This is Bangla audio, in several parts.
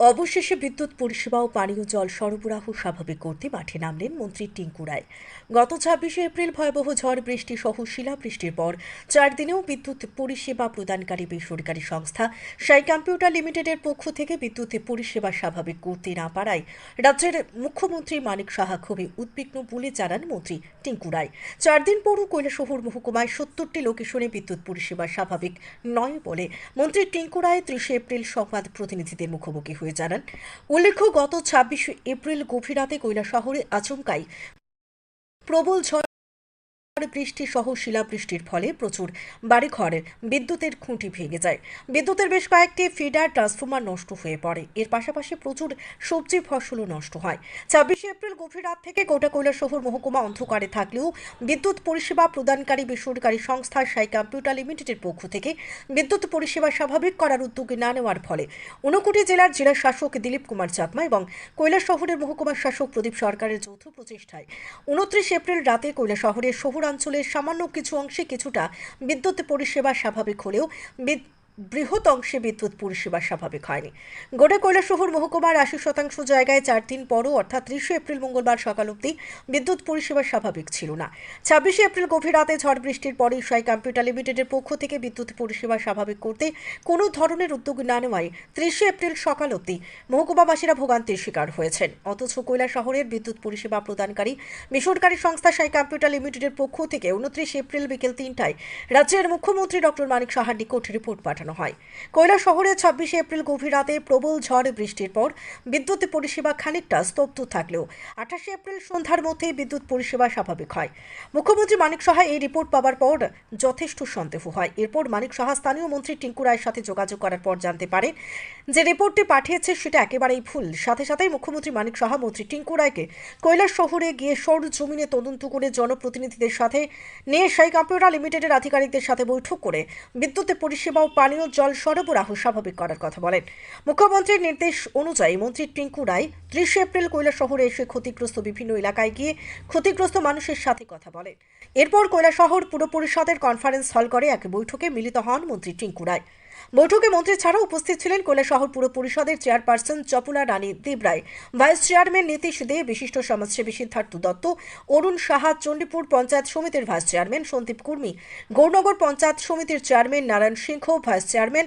অবশেষে বিদ্যুৎ পরিষেবা ও পানীয় জল সরবরাহ স্বাভাবিক করতে মাঠে নামলেন মন্ত্রী টিঙ্কু রায়। গত ছাব্বিশে এপ্রিল ভয়াবহ ঝড়, বৃষ্টি সহ শিলাবৃষ্টির পর চার দিনেও বিদ্যুৎ পরিষেবা প্রদানকারী বেসরকারি সংস্থা সাই কম্পিউটার লিমিটেডের পক্ষ থেকে বিদ্যুৎ পরিষেবা স্বাভাবিক করতে না পারায় রাজ্যের মুখ্যমন্ত্রী মানিক সাহা খুবই উদ্বিগ্ন বলে জানান মন্ত্রী টিঙ্কু রায়। চার দিন পরও কৈলাসহর মহকুমায় সত্তরটি লোকেশনে বিদ্যুৎ পরিষেবা স্বাভাবিক নয় বলে মন্ত্রী টিঙ্কু রায় ত্রিশে এপ্রিল সংবাদ প্রতিনিধিদের মুখোমুখি হয়ে জানান। উল্লেখ্য গত ছাব্বিশে এপ্রিল গভীর রাতে কৈলাসহরে আচমকাই প্রবল ঝড় বৃষ্টি সহ শিলাবৃষ্টির ফলে প্রচুর বাড়িঘরে বিদ্যুতের খুঁটি ভেঙে যায়। বিদ্যুতের বেশ কয়েকটি ফিডার ট্রান্সফরমার নষ্ট হয়ে পড়ে। এর পাশাপাশি প্রচুর সবজি ফসলও নষ্ট হয়। ছাব্বিশে এপ্রিল গভীর রাত থেকে গোটা কৈলা শহর মহকুমা অন্ধকারে থাকলেও বিদ্যুৎ পরিষেবা প্রদানকারী বেসরকারি সংস্থা সাই কম্পিউটার লিমিটেডের পক্ষ থেকে বিদ্যুৎ পরিষেবা স্বাভাবিক করার উদ্যোগ না নেওয়ার ফলে ঊনকোটি জেলার জেলা শাসক দিলীপ কুমার চাকমা এবং কৈলা শহরের মহকুমার শাসক প্রদীপ সরকারের যৌথ প্রচেষ্টায় উনত্রিশ এপ্রিল রাতে কৈলাসহরের শহরাঞ্চলের সামান্য কিছু অংশে কিছুটা বিদ্যুৎ পরিষেবা স্বাভাবিক হলেও বৃহৎ অংশে বিদ্যুৎ পরিষেবা স্বাভাবিক হয়নি। গোটা কৈলাসহর মহকুমার আশি শতাংশ জায়গায় চার দিন পরও, অর্থাৎ ত্রিশে এপ্রিল মঙ্গলবার সকাল অবধি বিদ্যুৎ পরিষেবা স্বাভাবিক ছিল না। ছাব্বিশে এপ্রিল গভীর রাতে ঝড় বৃষ্টির পরেই সাই কম্পিউটার লিমিটেডের পক্ষ থেকে বিদ্যুৎ পরিষেবা স্বাভাবিক করতে কোনো ধরনের উদ্যোগ না নেওয়ায় ত্রিশে এপ্রিল সকাল অবধি মহকুমাবাসীরা ভোগান্তির শিকার হয়েছেন। অথচ কৈলা শহরের বিদ্যুৎ পরিষেবা প্রদানকারী বেসরকারি সংস্থা সাই কম্পিউটার লিমিটেডের পক্ষ থেকে উনত্রিশ এপ্রিল বিকেল তিনটায় রাজ্যের মুখ্যমন্ত্রী ডক্টর মানিক সাহার নিকট রিপোর্ট পাঠানো হয়। কৈলা শহরে ছাব্বিশে এপ্রিল গভীর রাতে প্রবল ঝড় বৃষ্টির পর বিদ্যুৎ পরিষেবা খানিকটা স্তব্ধ থাকলেও আঠাশে এপ্রিল সন্ধ্যার মধ্যেই বিদ্যুৎ পরিষেবা স্বাভাবিক হয়। মুখ্যমন্ত্রী মানিক সাহা এই রিপোর্ট পাওয়ার পর যথেষ্ট সন্দেহ হয়। এরপর মানিক সাহা স্থানীয় মন্ত্রী টিঙ্কু রায়ের সাথে যোগাযোগ করার পর জানতে পারেন যে রিপোর্টটি পাঠিয়েছে সেটা একেবারেই ভুল। সাথে সাথেই মুখ্যমন্ত্রী মানিক সাহা মন্ত্রী টিঙ্কু রায়কে কৈলাস শহরে গিয়ে সর জমিনে তদন্ত করে জনপ্রতিনিধিদের সাথে নিয়ে সেই কম্পিউটার লিমিটেডের আধিকারিকদের সাথে বৈঠক করে বিদ্যুতের পরিষেবা ও পানীয় জল সরবরাহ স্বাভাবিক করার কথা বলেন। মুখ্যমন্ত্রীর নির্দেশ অনুযায়ী মন্ত্রী টিঙ্কু রায় ত্রিশে এপ্রিল কৈলা শহরে এসে ক্ষতিগ্রস্ত বিভিন্ন এলাকায় গিয়ে ক্ষতিগ্রস্ত মানুষের সাথে কথা বলেন। এরপর কৈলাসহর পুর পরিষদের কনফারেন্স হল করে এক বৈঠকে মিলিত হন মন্ত্রী টিঙ্কু রায়। বৈঠকে মন্ত্রী ছাড়াও উপস্থিত ছিলেন শহর পুর পরিষদের chairperson Chapula Rani Debroy vice chairman Nitish De, বিশিষ্ট সমাজসেবী সিদ্ধার্থ দত্ত, অরুণ সাহা, চণ্ডীপুর পঞ্চায়েত সমিতির ভাইস চেয়ারম্যান সন্দীপ কুর্মী, গৌরনগর পঞ্চায়েত সমিতির chairman Narayan Singha, vice chairman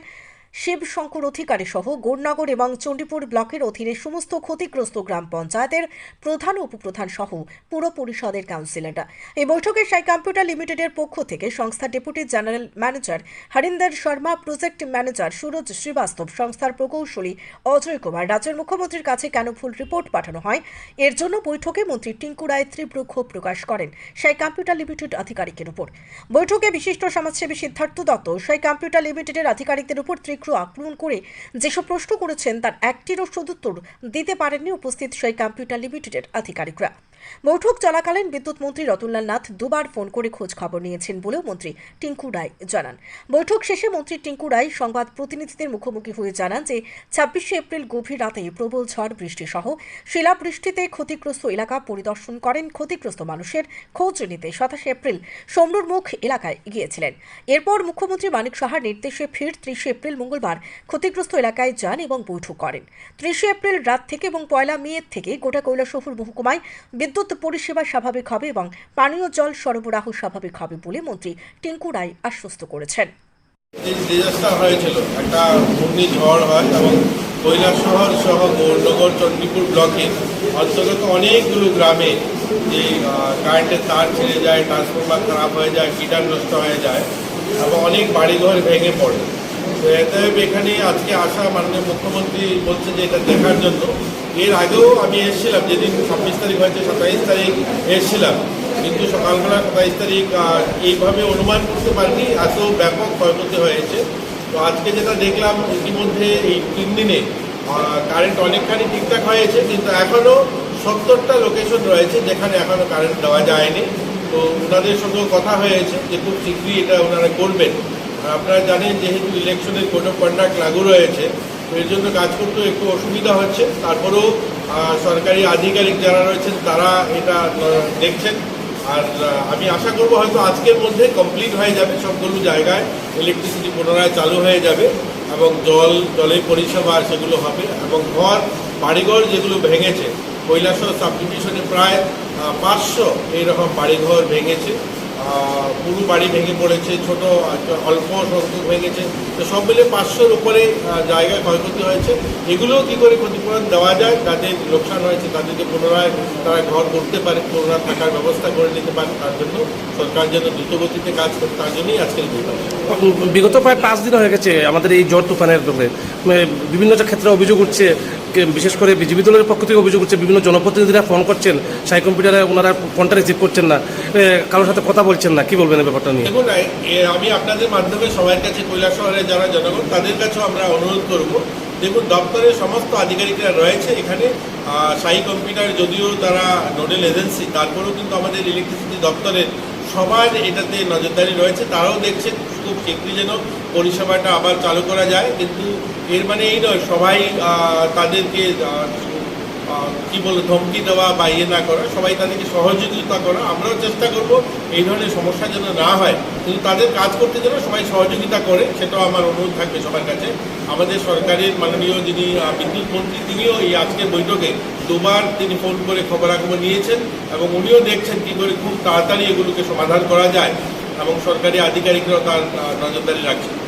Shibshankar Adhikari সহ গৌরনগর এবং চণ্ডীপুর ব্লকের অধীনে সমস্ত ক্ষতিগ্রস্ত গ্রাম পঞ্চায়েতের প্রধান উপপ্রধান সহ পুর পরিষদের কাউন্সিলররা এই বৈঠকে সাই কম্পিউটার লিমিটেডের পক্ষ থেকে সংস্থার deputy general manager Harinder Sharma, project manager Suraj Srivastava, সংস্থার প্রকৌশলী অজয় কুমার, রাজ্যের মুখ্যমন্ত্রীর কাছে কেন ভুল রিপোর্ট পাঠানো হয়, এর জন্য বৈঠকে মন্ত্রী টিঙ্কু রায় তীব্র ক্ষোভ প্রকাশ করেন সাই কম্পিউটার লিমিটেড আধিকারিকের উপর। বৈঠকে বিশিষ্ট সমাজসেবী সিদ্ধার্থ দত্ত, সাই কম্পিউটার লিমিটেডের আধিকারিকদের উপর আক্রমণ করে যেসব প্রশ্ন করেছেন তার একটিরও সদুত্তর দিতে পারেননি উপস্থিত সেই কম্পিউটার লিমিটেডের আধিকারিকরা। বৈঠক চলাকালীন বিদ্যুৎ মন্ত্রী রতনলাল নাথ দুবার ফোন করে খোঁজ খবর নিয়েছেন বলেও মন্ত্রী টিঙ্কু রায় জানান। বৈঠক শেষে মন্ত্রী টিঙ্কু রায় সংবাদ প্রতিনিধিদের মুখোমুখি হয়ে জানান যে, ছাব্বিশে এপ্রিল গভীর রাতে প্রবল ঝড় বৃষ্টি সহ শিলাবৃষ্টিতে ক্ষতিগ্রস্ত এলাকা পরিদর্শন করেন ক্ষতিগ্রস্ত মানুষের খোঁজ নিতে সাতাশে এপ্রিল সমরুর মুখ এলাকায় গিয়েছিলেন। এরপর মুখ্যমন্ত্রী মানিক সাহার নির্দেশে ফির ত্রিশে এপ্রিল মঙ্গলবার ক্ষতিগ্রস্ত এলাকায় যান এবং বৈঠক করেন। ত্রিশে এপ্রিল রাত থেকে এবং পয়লা মে থেকে গোটা কৈলাসহর মহকুমায় বিদ্যুৎ পরিষেবা স্বাভাবিক হবে এবং পানীয় জল সরবরাহ স্বাভাবিক হবে বলে মন্ত্রী টিঙ্কু রায় আশ্বস্ত করেছেন। ডিজাস্টার হয়েছিল। একটা ঘূর্ণিঝড় হয় এবং কৈলাসহর সহ গৌরনগর চণ্ডীপুর ব্লকে অন্তর্গত অনেকগুলো গ্রামে যে কারেন্টের তার ছিঁড়ে যায়, ট্রান্সফরমার খারাপ হয়ে যায় গিটার নষ্ট হয়ে যায় এবং অনেক বাড়িঘর ভেঙে পড়ে। তো এতে এখানে আজকে আসা মাননীয় মুখ্যমন্ত্রী বলছে যে এটা দেখার জন্য। এর আগেও আমি এসেছিলাম, যেদিন ছাব্বিশ তারিখ হয়েছে, সাতাইশ তারিখ এসেছিলাম। কিন্তু সকালবেলা সাতাইশ তারিখ এইভাবে অনুমান করতে পারিনি, এত ব্যাপক ক্ষয়ক্ষতি হয়েছে। তো আজকে যেটা দেখলাম, ইতিমধ্যে এই তিন দিনে কারেন্ট অনেকখানি ঠিকঠাক হয়েছে, কিন্তু এখনও সত্তরটা লোকেশন রয়েছে যেখানে এখনও কারেন্ট দেওয়া যায়নি। তো ওনাদের সঙ্গেও কথা হয়েছে যে খুব শীঘ্রই এটা ওনারা করবেন। আপনারা জানেন যেহেতু ইলেকশনের কোড অফ কন্ডাক্ট লাগু রয়েছে এর জন্য কাজ করতেও একটু অসুবিধা হচ্ছে। তারপরেও সরকারি আধিকারিক যারা রয়েছেন, তারা এটা দেখছেন। আর আমি আশা করব হয়তো আজকের মধ্যে কমপ্লিট হয়ে যাবে সবগুলো জায়গায়। ইলেকট্রিসিটি পুনরায় চালু হয়ে যাবে এবং জল জলের পরিষেবা সেগুলো হবে এবং ঘর, বাড়িঘর যেগুলো ভেঙেছে কৈলাসহর সাব ডিভিশনে প্রায় পাঁচশো এইরকম বাড়িঘর ভেঙেছে। পুরো বাড়ি ভেঙে পড়েছে ছোট আহ, অল্প সংখ্যক ভেঙেছে তো সব মিলে পাঁচশোর উপরে জায়গায় ক্ষয়ক্ষতি হয়েছে। এগুলোও কী করে ক্ষতিপূরণ দেওয়া যায়? যাদের লোকসান হয়েছে তাদেরকে পুনরায় তারা ঘর করতে পারে পুনরায় থাকার ব্যবস্থা করে নিতে পারে তার জন্য সরকার যেন দ্রুতগতিতে কাজ করে তার জন্যই আজকের বিগত প্রায় পাঁচ দিন হয়ে গেছে আমাদের এই জ্বর তুফানের বিভিন্ন যে ক্ষেত্রে অভিযোগ উঠছে বিশেষ করে বিজেপি দলের পক্ষ থেকে অভিযোগ উঠছে বিভিন্ন জনপ্রতিনিধিরা ফোন করছেন, সাই কম্পিউটারে ওনারা ফোনটা রিসিভ করছেন না। কারোর সাথে কথা বলছেন না, কি বলবেন ব্যাপারটা নিয়ে? দেখুন আমি আপনাদের মাধ্যমে সবার কাছে শহরের যারা জনগণ, তাদের কাছেও আমরা অনুরোধ করব। দেখুন, দপ্তরের সমস্ত আধিকারিকরা রয়েছে এখানে। সাই কম্পিউটার যদিও তারা নোডেল এজেন্সি, তারপরেও কিন্তু আমাদের ইলেকট্রিসিটি দপ্তরের সবার এটাতে নজরদারি রয়েছে, তারাও দেখছে খুব শীঘ্রই যেন পরিষেবাটা আবার চালু করা যায়, কিন্তু এর মানে এই নয়, সবাই তাদেরকে কি বলে, ধমকি দেওয়া বা ইয়ে না করা, সবাই তাদেরকে সহযোগিতা করা, আমরাও চেষ্টা করব এই ধরনের সমস্যা যেন না হয়। কিন্তু তাদের কাজ করতে যেন সবাই সহযোগিতা করে, সেটাও আমার অনুরোধ থাকবে সবার কাছে। আমাদের সরকারের মাননীয় যিনি বিদ্যুৎ মন্ত্রী, তিনিও এই আজকের বৈঠকে দুবার তিনি ফোন করে খবরাখবর নিয়েছেন এবং উনিও দেখছেন কী করে খুব তাড়াতাড়ি এগুলোকে সমাধান করা যায় এবং সরকারি আধিকারিকরাও তার নজরদারি রাখছেন।